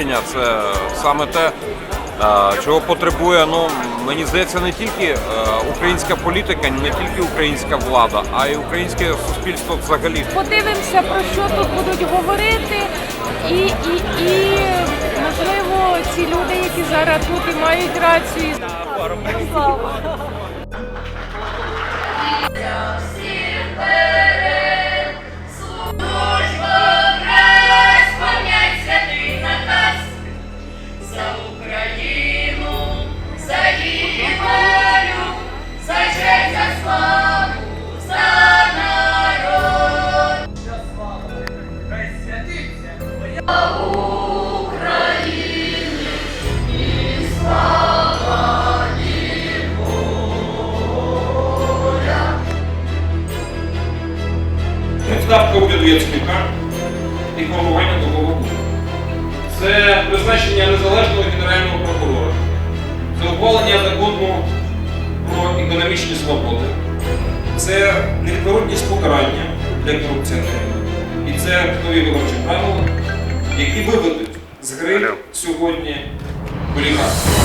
очищення це саме те, чого потребує, ну мені здається, не тільки е, українська політика, не тільки українська влада, а й українське суспільство взагалі. Подивимося, про що тут будуть говорити, і, і, і можливо ці люди, які зараз тут і мають рацію. Слава. У підвідсника і формування нового уряду. Це призначення незалежного генерального прокурора. Це ухвалення закону про економічні свободи. Це невідворотність покарання для корупціонерів. І це нові виборчі правила, які виведуть з гри сьогодні олігархів.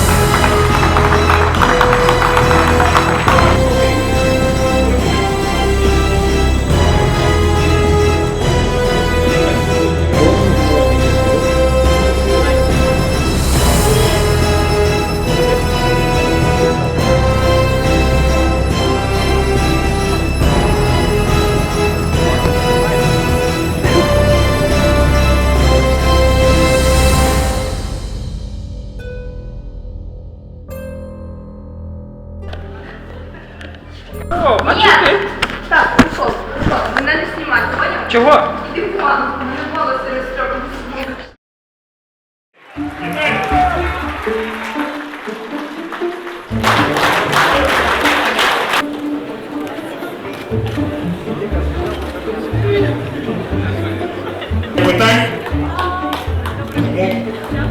Питань.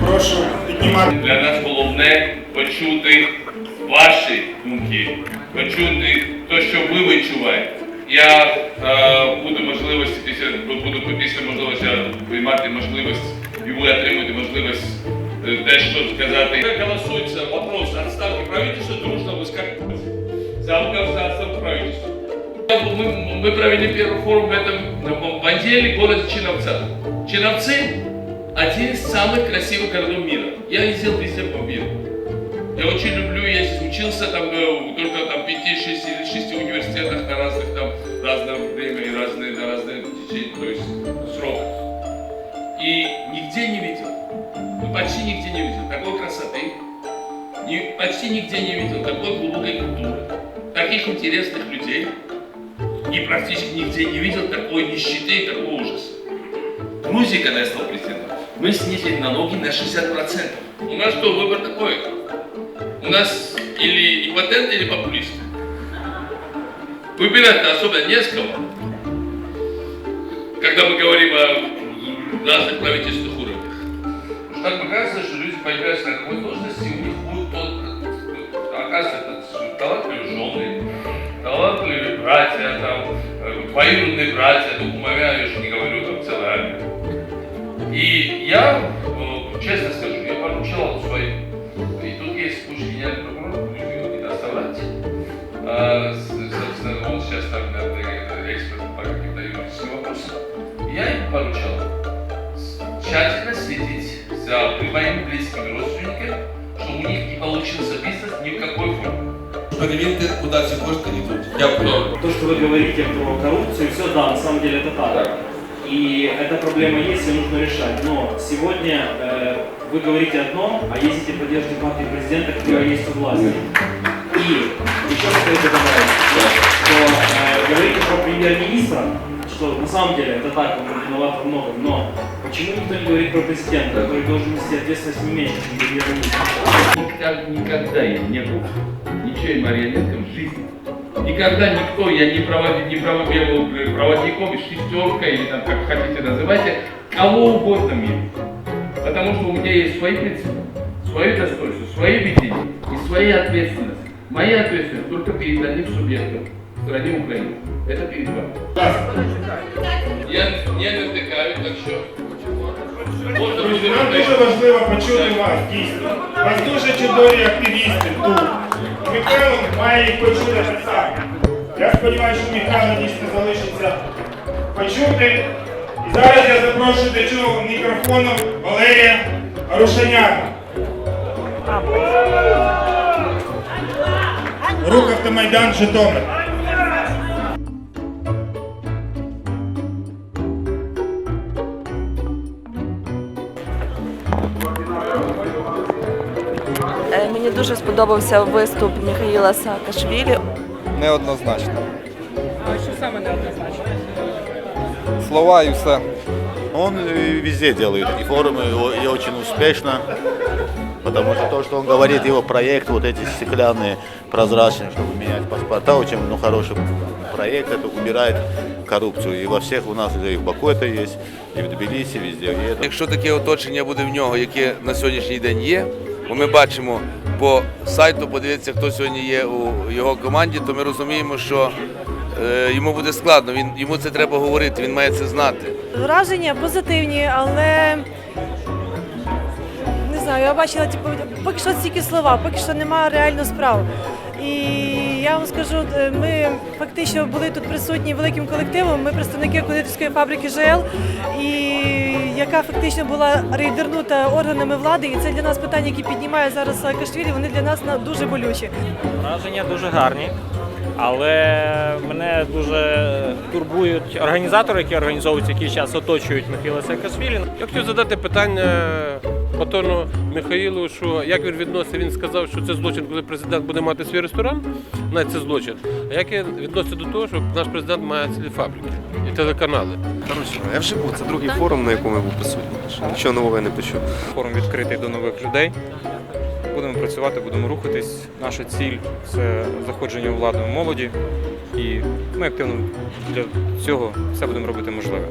Прошу піднімати. Для нас головне почути ваші думки, почути те, що ви відчуваєте. Я е, буду можливості після буду після можливості приймати можливість, і ви отримуєте можливість е, те, що сказати. Как голосуется вопрос отставки правительства, дружно выскакивать за указ за отставку правительства. Мы, мы провели первый форум в этом на понедельник в городе Чиновцах. Чиновцы один из самых красивых городов мира. Я ездил везде по миру. Я очень люблю, я здесь учился там э, только там 5, 6 или 6 университетах на разных там разное время и разные, на разные течения, то есть срок. Нигде не видел, ну почти нигде не видел такой красоты, ни- почти нигде не видел такой глубокой культуры, таких интересных людей и практически нигде не видел такой нищеты и такого ужаса. В Грузии, когда я стал президентом, мы снизили налоги на 60%. У нас что, выбор такой? У нас или импотент, или популист. Выбирать-то особо не с кого. Когда мы говорим о разных что так оказывается, что люди появляются на какой должности, у них будет тот, оказывается, это талантливые жены, талантливые братья, там, э, двоюродные братья, ну, умовляю, я же не говорю там целая армия. И я, э, честно скажу, я поручал свои. И тут есть очень гениальный прокурор, не не доставать. А, собственно, он сейчас там наверное, эксперт по каким-то юридическим вопросам. Я ему поручал тщательно следить за моими близкими родственниками, чтобы у них не получился бизнес ни в какой форме. Перевірте, куди ці кошти йдуть. Дякую. То, что вы говорите про коррупцию, все, да, на самом деле это так. И эта проблема есть, ее нужно решать. Но сегодня э, вы говорите одно, а ездите поддерживаете партию президента, которая есть у власти. И еще хотел бы добавить, что э, говорите про премьер-министра, что на самом деле это так, он виноват во многом, но почему никто не говорит про президента, который должен нести ответственность не меньше, чем премьер-министр? Никогда, я не был ничьей марионеткой в жизни. Никогда никто, я не, проводил, не проводил, я был проводником, шестеркой, или там как хотите называйте, кого угодно мире. Потому что у меня есть свои принципы, свои достоинства, свои видения и своя ответственность. Моя ответственность только перед одним субъектом в стране Украины. Это перед вами. Я не натыкаю, так что. Друзі, нам дуже важливо почути вас, дійсно. У вас дуже чудові активісти тут. Михайло має їх почути так само. Я сподіваюся, що Михайло дійсно залишиться почути. І зараз я запрошую до цього мікрофону Валерія Рушаняна. Рух автомайдан Житомир. дуже сподобався виступ Михаїла Саакашвілі. Неоднозначно. А що саме неоднозначно? Слова і все. Он э, везде делает и форумы, и- и очень успешно. Потому что то, что он говорит, его проект, вот эти стеклянные, прозрачные, чтобы менять паспорта, очень ну, хороший проект, это убирает коррупцию. И во всех у нас, и в Баку это есть, и в Тбилиси, везде. И это Якщо таке оточення буде в нього, яке на сьогоднішній день є, Бо ми бачимо по сайту, подивитися, хто сьогодні є у його команді, то ми розуміємо, що е, йому буде складно. Він йому це треба говорити, він має це знати. Враження позитивні, але не знаю, я бачила, типу, поки що тільки слова, поки що немає реально справ. І я вам скажу, е, ми фактично були тут присутні великим колективом. Ми представники кондитерської фабрики ЖЛ, і яка фактично була рейдернута органами влади. І це для нас питання, які піднімає зараз Саакашвілі, вони для нас на- дуже болючі. Враження дуже гарні, але мене дуже турбують організатори, які організовують який час оточують Михайла Саакашвілі. Я хотів задати питання Патону Михаїлу, що як він відноситься, він сказав, що це злочин, коли президент буде мати свій ресторан, навіть це злочин. А як він відноситься до того, що наш президент має цілі фабрики і телеканали? Коротше, я вже був. Це другий форум, на якому я був присутній. Ще Нічого нового я не почув. Форум відкритий до нових людей. Будемо працювати, будемо рухатись. Наша ціль це заходження у владу молоді, і ми активно для цього все будемо робити можливе.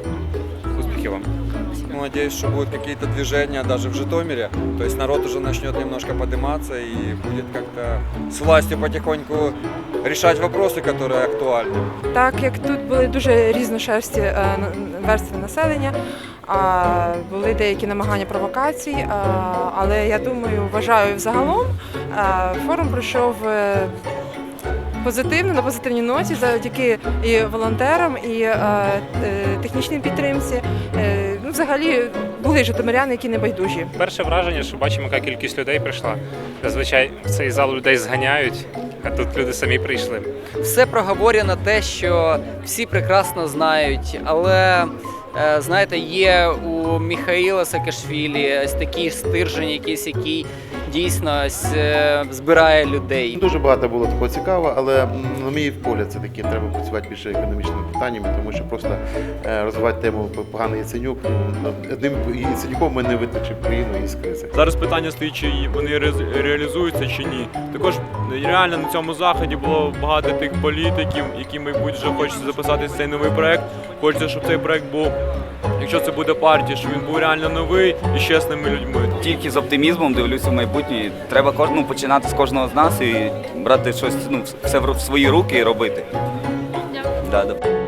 Успіхів вам! Надеюсь, что будут какие-то движения даже в Житомире. То есть народ уже начнет немножко подниматься и будет как-то с властью потихоньку решать вопросы, которые актуальны. Так як тут були дуже різношерсті е, на- верстви населення, а, були деякі намагання провокацій, а, але я думаю, вважаю взагалом а, форум пройшов е, позитивно, на позитивній ноті, завдяки і волонтерам, і е, е, технічній підтримці. Е, Ну, взагалі були житомиряни, які не байдужі. Перше враження, що бачимо, яка кількість людей прийшла. Зазвичай в цей зал людей зганяють, а тут люди самі прийшли. все проговорено те, що всі прекрасно знають, але е, знаєте, є у Міхаїла Саакашвілі ось такий стержень, якийсь, який дійсно е, збирає людей. Дуже багато було такого цікавого, але на мій погляд, це таки треба працювати більше економічними питаннями, тому що просто е, розвивати тему поганий Яценюк. ну, Одним Яценюком ми не виточимо країну із кризи. Зараз питання стоїть, чи вони реалізуються чи ні. Також реально на цьому заході було багато тих політиків, які, мабуть, вже хочуть записати цей новий проект. Хочеться, щоб цей проект був, якщо це буде партія, щоб він був реально новий і з чесними людьми. Тільки з оптимізмом дивлюся в майбутнє. Треба кожному починати з кожного з нас і брати щось ну, все в свої руки і робити. Да, да.